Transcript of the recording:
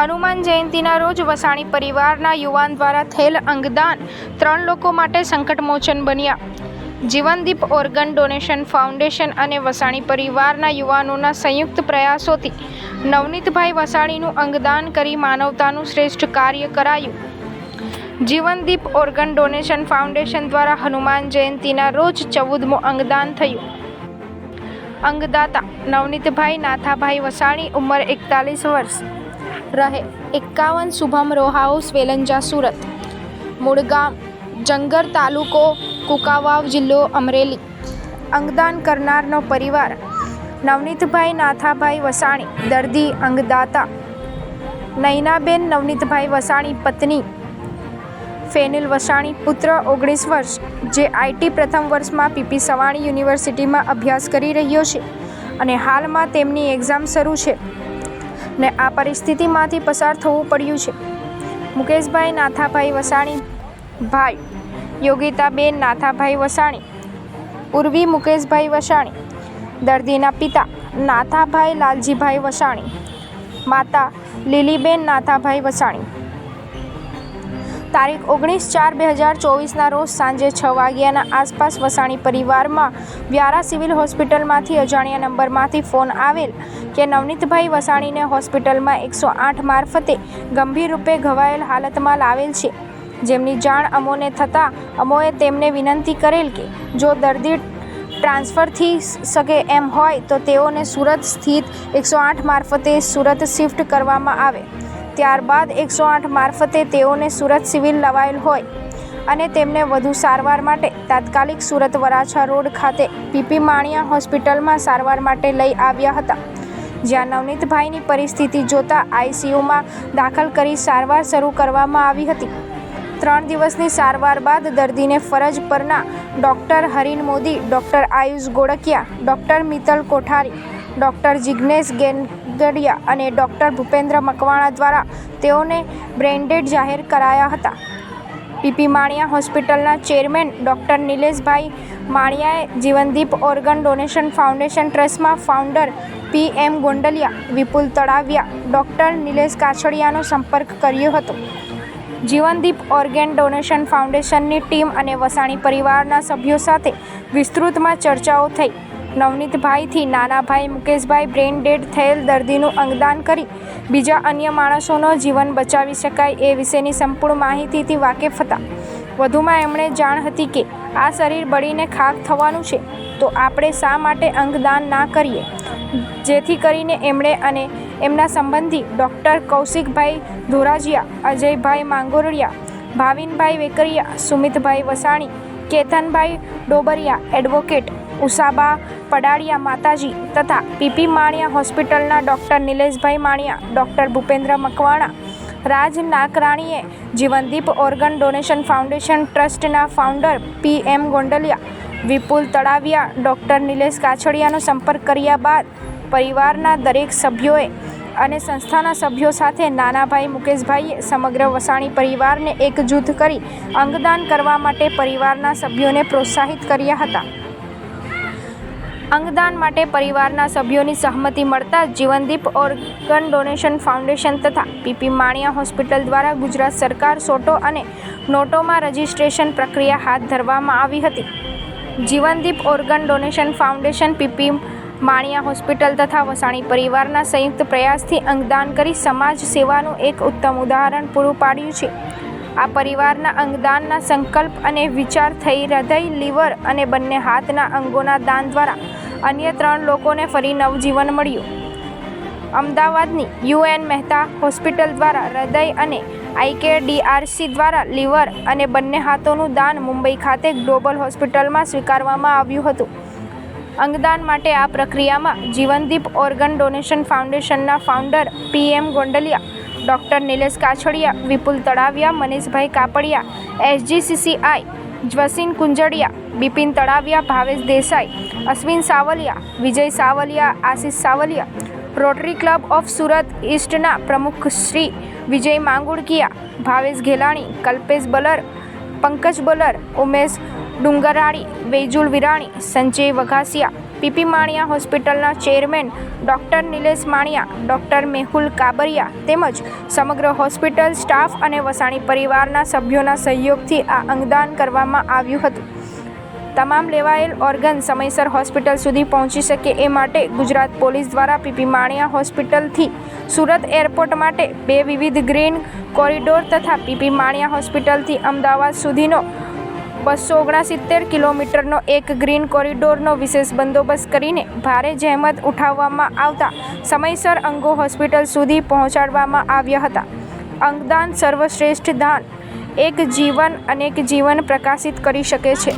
હનુમાન જયંતીના રોજ વસાણી પરિવારના યુવાન દ્વારા થયેલ અંગદાન ત્રણ લોકો માટે સંકટમોચન બન્યા. જીવનદીપ ઓર્ગન ડોનેશન ફાઉન્ડેશન અને વસાણી પરિવારના યુવાનોના સંયુક્ત પ્રયાસોથી નવનીતભાઈ વસાણીનું અંગદાન કરી માનવતાનું શ્રેષ્ઠ કાર્ય કરાયું. જીવનદીપ ઓર્ગન ડોનેશન ફાઉન્ડેશન દ્વારા હનુમાન જયંતીના રોજ ચૌદમો અંગદાન થયું. અંગદાતા નવનીતભાઈ નાથાભાઈ વસાણી, ઉંમર એકતાલીસ વર્ષ. રહે. એકાવન શુભમ રો હાઉસ વેલંજા સુરત. મૂળ ગામ જંગર તાલુકો, કુકાવાવ જિલ્લો અમરેલી. અંગદાન કરનારનો પરિવાર. નવનીતભાઈ નાથાભાઈ વસાણી, દર્દી, અંગદાતા. નૈનાબેન નવનીતભાઈ વસાણી, પત્ની. ફેનિલ વસાણી, પુત્ર, ઓગણીસ વર્ષ, જે આઈટી પ્રથમ વર્ષમાં પીપી સવાણી યુનિવર્સિટીમાં અભ્યાસ કરી રહ્યો છે અને હાલમાં તેમની એક્ઝામ શરૂ છે. ને આ પરિસ્થિતિમાંથી પસાર થવું પડ્યું છે. મુકેશભાઈ નાથાભાઈ વસાણી, ભાઈ યોગિતાબેન નાથાભાઈ વસાણી, ઉર્વી મુકેશભાઈ વસાણી, દર્દીના પિતા નાથાભાઈ લાલજીભાઈ વસાણી, માતા લીલીબેન નાથાભાઈ વસાણી તારીખ ઓગણીસ ચાર બે હજાર ચોવીસના રોજ સાંજે છ વાગ્યાના આસપાસ વસાણી પરિવારમાં વ્યારા સિવિલ હોસ્પિટલમાંથી અજાણ્યા નંબરમાંથી ફોન આવેલ કે નવનીતભાઈ વસાણીને હોસ્પિટલમાં એકસો આઠ મારફતે ગંભીર રૂપે ઘવાયેલ હાલતમાં લાવેલ છે. જેમની જાણ અમોને થતાં અમોએ તેમને વિનંતી કરેલ કે જો દર્દી ટ્રાન્સફર થઈ શકે એમ હોય તો તેઓને સુરત સ્થિત એકસો આઠ મારફતે સુરત શિફ્ટ કરવામાં આવે. ત્યારબાદ એકસો આઠ મારફતે તેઓને સુરત સિવિલ લવાયેલ હોય અને તેમને વધુ સારવાર માટે તાત્કાલિક સુરત વરાછા રોડ ખાતે પીપી માણિયા હોસ્પિટલમાં સારવાર માટે લઈ આવ્યા હતા. જ્યાં નવનીતભાઈની પરિસ્થિતિ જોતા આઈસીયુમાં દાખલ કરી સારવાર શરૂ કરવામાં આવી હતી. ત્રણ દિવસની સારવાર બાદ દર્દીને ફરજ પરના doctor Harin Modi, doctor Ayush Golakiya, doctor Mital Kothari, doctor Jignesh Gengadiya અને ડૉક્ટર ભૂપેન્દ્ર મકવાણા દ્વારા તેઓને બ્રેન્ડેડ જાહેર કરાયા હતા. પીપી માણિયા હોસ્પિટલના ચેરમેન ડૉક્ટર નિલેશભાઈ માણિયાએ જીવનદીપ organ donation foundation ટ્રસ્ટમાં founder P M Gondaliya, Vipul Talaviya, doctor Nilesh કાછડિયાનો સંપર્ક કર્યો હતો. જીવનદીપ ઓર્ગેન ડોનેશન ફાઉન્ડેશનની ટીમ અને વસાણી પરિવારના સભ્યો સાથે વિસ્તૃતમાં ચર્ચાઓ થઈ. નવનીતભાઈથી નાનાભાઈ મુકેશભાઈ બ્રેઇન ડેડ થયેલ દર્દીનું અંગદાન કરી બીજા અન્ય માણસોનો જીવન બચાવી શકાય એ વિશેની સંપૂર્ણ માહિતીથી વાકેફ હતા. વધુમાં એમણે જાણ હતી કે આ શરીર બળીને ખાક થવાનું છે, તો આપણે શા માટે અંગદાન ના કરીએ? જેથી કરીને એમણે અને એમના સંબંધી ડૉક્ટર કૌશિકભાઈ ધોરાજીયા, અજયભાઈ માંગોરડિયા, ભાવિનભાઈ વેકરિયા, સુમિતભાઈ વસાણી, કેતનભાઈ ડોબરિયા, એડવોકેટ ઉષાબા પડાળિયા માતાજી તથા પીપી માણિયા હોસ્પિટલના ડૉક્ટર નિલેશભાઈ માણિયા, ડૉક્ટર ભૂપેન્દ્ર મકવાણા, રાજ નાકરાણીએ જીવનદીપ ઓર્ગન ડોનેશન ફાઉન્ડેશન ટ્રસ્ટના founder P M Gondaliya, Vipul Talaviya, doctor Nilesh કાછડિયાનો સંપર્ક કર્યા બાદ પરિવારના દરેક સભ્યોએ અને સંસ્થાના સભ્યો સાથે નાનાભાઈ મુકેશભાઈએ સમગ્ર વસાણી પરિવારને એકજૂથ કરી અંગદાન કરવા માટે પરિવારના સભ્યોને પ્રોત્સાહિત કર્યા હતા. અંગદાન માટે પરિવારના સભ્યોની સહમતિ મળતા જીવનદીપ ઓર્ગન ડોનેશન ફાઉન્ડેશન તથા પીપી માણિયા હોસ્પિટલ દ્વારા ગુજરાત સરકાર સોટો અને નોટોમાં રજિસ્ટ્રેશન પ્રક્રિયા હાથ ધરવામાં આવી હતી. Jivandeep organ donation foundation PP Maniya hospital તથા વસાણી પરિવારના સંયુક્ત પ્રયાસથી અંગદાન કરી સમાજ સેવાનું એક ઉત્તમ ઉદાહરણ પૂરું પાડ્યું છે. આ પરિવારના અંગદાનના સંકલ્પ અને વિચાર થઈ હૃદય, લીવર અને બંને હાથના અંગોના દાન દ્વારા અન્ય ત્રણ લોકોને ફરી નવજીવન મળ્યું. અમદાવાદની યુએન મહેતા હોસ્પિટલ દ્વારા હૃદય અને આઈકેડીઆરસી દ્વારા લીવર અને બંને હાથોનું દાન મુંબઈ ખાતે ગ્લોબલ હોસ્પિટલમાં સ્વીકારવામાં આવ્યું હતું. અંગદાન માટે આ પ્રક્રિયામાં જીવનદીપ ઓર્ગન ડોનેશન ફાઉન્ડેશનના founder P M Gondaliya, doctor Nilesh Kachhadiya, Vipul Talaviya Manishbhai Kapadiya SGCCI જ્વસીન Kunjadiya Bipin Talaviya Bhavesh Desai Ashwin Savaliya Vijay Savaliya Ashish Savaliya rotary club of Surat ઈસ્ટના પ્રમુખ શ્રી વિજય માંગુડકિયા ભાવેશ ઘેલાણી કલ્પેશ બલર પંકજ બલર ઉમેશ ડુંગરાણી વેજુલ વિરાણી સંજય વઘાસિયા પીપી માણિયા હોસ્પિટલના chairman doctor Nilesh Maniya, doctor Mehul Kabariya તેમજ સમગ્ર hospital staff અને વસાણી પરિવારના સભ્યોના સહયોગથી આ અંગદાન કરવામાં આવ્યું હતું. તમામ લેવાયેલ ઓર્ગન સમયસર હોસ્પિટલ સુધી પહોંચી શકે એ માટે ગુજરાત પોલીસ દ્વારા પીપી માણિયા હોસ્પિટલથી સુરત એરપોર્ટ માટે બે વિવિધ ગ્રીન કોરિડોર તથા પીપી માણિયા હોસ્પિટલથી અમદાવાદ સુધીનો બસો ઓગણસિત્તેર કિલોમીટરનો એક ગ્રીન કોરિડોરનો વિશેષ બંદોબસ્ત કરીને ભારે જહેમત ઉઠાવવામાં આવતા સમયસર અંગો હોસ્પિટલ સુધી પહોંચાડવામાં આવ્યા હતા. અંગદાન સર્વશ્રેષ્ઠ દાન એક જીવન અનેક જીવન પ્રકાશિત કરી શકે છે.